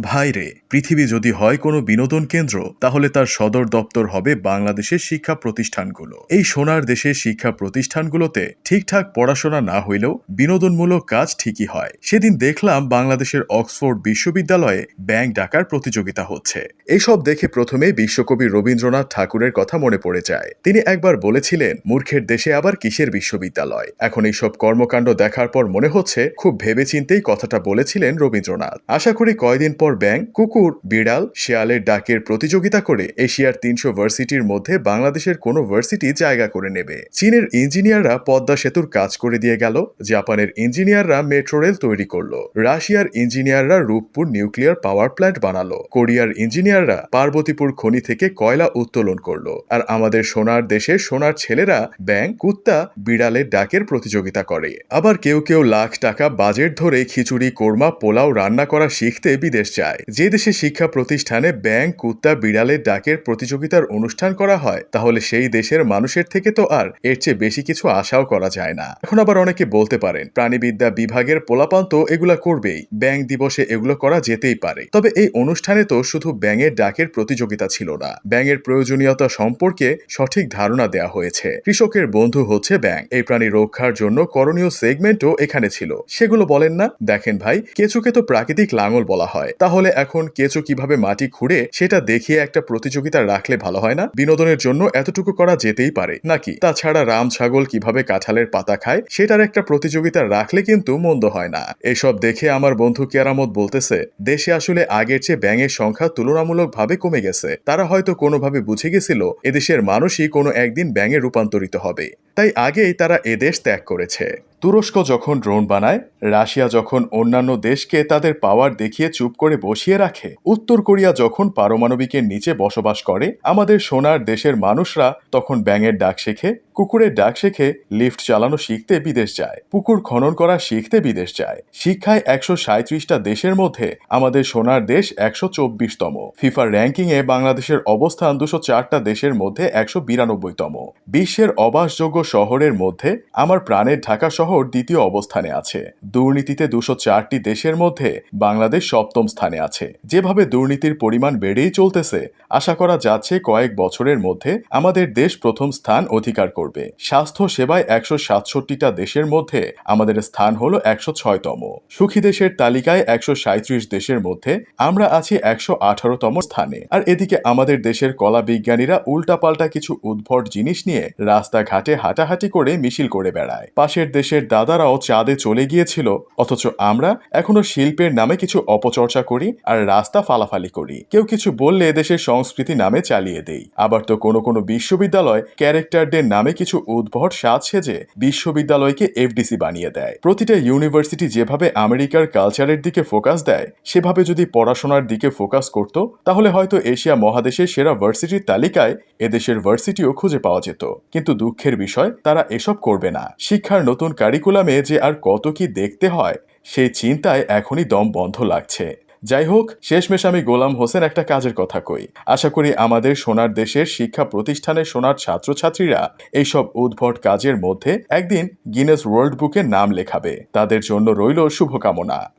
ভাইরে পৃথিবী যদি হয় কোনো বিনোদন কেন্দ্র, তাহলে তার সদর দপ্তর হবে বাংলাদেশের শিক্ষা প্রতিষ্ঠানগুলো। এই সোনার দেশের শিক্ষা প্রতিষ্ঠানগুলোতে ঠিকঠাক পড়াশোনা না হইলেও বিনোদনমূলক কাজ ঠিকই হয়। সেদিন দেখলাম বাংলাদেশের অক্সফোর্ড বিশ্ববিদ্যালয়ে ব্যাংক ডাকার প্রতিযোগিতা হচ্ছে। এইসব দেখে প্রথমে বিশ্বকবি রবীন্দ্রনাথ ঠাকুরের কথা মনে পড়ে যায়। তিনি একবার বলেছিলেন, মূর্খের দেশে আবার কিসের বিশ্ববিদ্যালয়? এখন এইসব কর্মকাণ্ড দেখার পর মনে হচ্ছে, খুব ভেবেচিন্তেই কথাটা বলেছিলেন রবীন্দ্রনাথ। আশা করি কয়দিন পর ব্যাংক কুকুর, বিড়াল, শেয়ালের ডাকের প্রতিযোগিতা করে এশিয়ার তিনশো ভার্সিটির মধ্যে বাংলাদেশের কোনো ভার্সিটি জায়গা করে নেবে। চীনের ইঞ্জিনিয়াররা পদ্মা সেতুর কাজ করে দিয়ে গেল, জাপানের ইঞ্জিনিয়াররা মেট্রো রেল তৈরি করল, রাশিয়ার ইঞ্জিনিয়াররা রূপপুর নিউক্লিয়ার পাওয়ার প্ল্যান্ট বানালো, কোরিয়ার ইঞ্জিনিয়াররা পার্বতীপুর খনি থেকে কয়লা উত্তোলন করল, আর আমাদের সোনার দেশের সোনার ছেলেরা ব্যাং কুত্তা, বিড়ালের ডাকের প্রতিযোগিতা করে। আবার কেউ কেউ লাখ টাকা বাজেট ধরে খিচুড়ি, কোরমা, পোলাও রান্না করা শিখতে বিদেশ যায় যে দেশে শিক্ষা প্রতিষ্ঠানে ব্যাং কুত্তা, বিড়ালের ডাকের প্রতিযোগিতার অনুষ্ঠান করা হয়, তাহলে সেই দেশের মানুষের থেকে তো আর এর চেয়ে বেশি কিছু আশাও করা যায় না। এখন আবার অনেকে বলতে পারেন, প্রাণীবিদ্যা বিভাগের পোলাপান তো এগুলা করবেই ব্যাং দিবসে এগুলো করা যেতেই পারে। তবে এই অনুষ্ঠানে তো শুধু ব্যাঙের ডাকের প্রতিযোগিতা ছিল না, ব্যাঙের প্রয়োজনীয়তা সম্পর্কে সঠিক ধারণা দেওয়া হয়েছে। কৃষকের বন্ধু হচ্ছে ব্যাং এই প্রাণী রক্ষার জন্য করণীয় সেগমেন্টও এখানে ছিল। সেগুলো বলেন না? দেখেন ভাই, কেঁচুকে তো প্রাকৃতিক লাঙল বলা হয়। তাহলে এখন কেঁচু কীভাবে মাটি খুঁড়ে সেটা দেখিয়ে একটা প্রতিযোগিতা রাখলে ভালো হয় না? বিনোদনের জন্য এতটুকু করা যেতেই পারে, নাকি? তাছাড়া রাম ছাগল কীভাবে কাঁঠালের পাতা খায় সেটার একটা প্রতিযোগিতা রাখলে কিন্তু মন্দ হয় না। এসব দেখে আমার বন্ধু কেরামত বলতেছে, দেশে আসলে আগের চেয়ে ব্যাঙের সংখ্যা তুলনামূলকভাবে কমে গেছে। তারা হয়তো কোনোভাবে বুঝে গেছিল, এদেশের মানুষই কোনো একদিন ব্যাঙে রূপান্তরিত হবে। তাই আগেই তারা এদেশ ত্যাগ করেছে। তুরস্ক যখন ড্রোন বানায়, রাশিয়া যখন অন্যান্য দেশকে তাদের পাওয়ার দেখিয়ে চুপ করে বসিয়ে রাখে, উত্তর কোরিয়া যখন পারমাণবিকের নিচে বসবাস করে, আমাদের সোনার দেশের মানুষরা তখন ব্যাঙের ডাক শেখে, কুকুরের ডাক শেখে, লিফট চালানো শিখতে বিদেশ যায়, পুকুর খনন করা শিখতে বিদেশ যায়। শিক্ষায় একশো সাঁত্রিশটা দেশের মধ্যে আমাদের সোনার দেশ একশো চব্বিশতম। ফিফার র্যাঙ্কিং এ বাংলাদেশের অবস্থান দুশো চারটা দেশের মধ্যে একশো বিরানব্বইতম। বিশ্বের অবাসযোগ্য শহরের মধ্যে আমার প্রাণের ঢাকা শহর দ্বিতীয় অবস্থানে আছে। দুর্নীতিতে দুশো চারটি দেশের মধ্যে বাংলাদেশ সপ্তম স্থানে আছে। যেভাবে দুর্নীতির পরিমাণ বেড়েই চলতেছে, আশা করা যাচ্ছে কয়েক বছরের মধ্যে আমাদের দেশ প্রথম স্থান অধিকার করবে। স্বাস্থ্য সেবায় একশো সাতষট্টিটা দেশের মধ্যে আমাদের স্থান হলো একশো ছয়তম। সুখী দেশের তালিকায় একশো সাঁত্রিশ দেশের মধ্যে আমরা আছি একশো আঠারোতম স্থানে। আর এদিকে আমাদের দেশের কলা বিজ্ঞানীরা উল্টাপাল্টা কিছু উদ্ভট জিনিস নিয়ে রাস্তাঘাটে হাঁটাহাঁটি করে মিছিল করে বেড়ায়। পাশের দেশের দাদারাও চাঁদে চলে গিয়েছিল, অথচ আমরা এখনও শিল্পের নামে কিছু অপচর্চা করি আর রাস্তা ফালাফালি করি। কেউ কিছু বললে দেশের সংস্কৃতি নামে চালিয়ে দেই। আবার তো কোনো কোনো বিশ্ববিদ্যালয় ক্যারেক্টারদের নামে কিছু উদ্ভট সাজ সেজে বিশ্ববিদ্যালয়কে এফডিসি বানিয়ে দেয়। প্রতিটা ইউনিভার্সিটি যেভাবে আমেরিকার কালচারের দিকে ফোকাস দেয়, সেভাবে যদি পড়াশোনার দিকে ফোকাস করত, তাহলে হয়তো এশিয়া মহাদেশের সেরা ভার্সিটির তালিকায় এদেশের ভার্সিটিও খুঁজে পাওয়া যেত। কিন্তু দুঃখের বিষয়, তারা এসব করবে না। শিক্ষার নতুন কারিকুলামে যে আর কত কি দেখতে হয়, সেই চিন্তায় এখনই দম বন্ধ লাগছে। যাই হোক, শেষমেশ আমি গোলাম হোসেন একটা কাজের কথা কই। আশা করি আমাদের সোনার দেশের শিক্ষা প্রতিষ্ঠানের সোনার ছাত্রছাত্রীরা এইসব উদ্ভট কাজের মধ্যে একদিন গিনেস ওয়ার্ল্ড বুকে নাম লেখাবে। তাদের জন্য রইল শুভকামনা।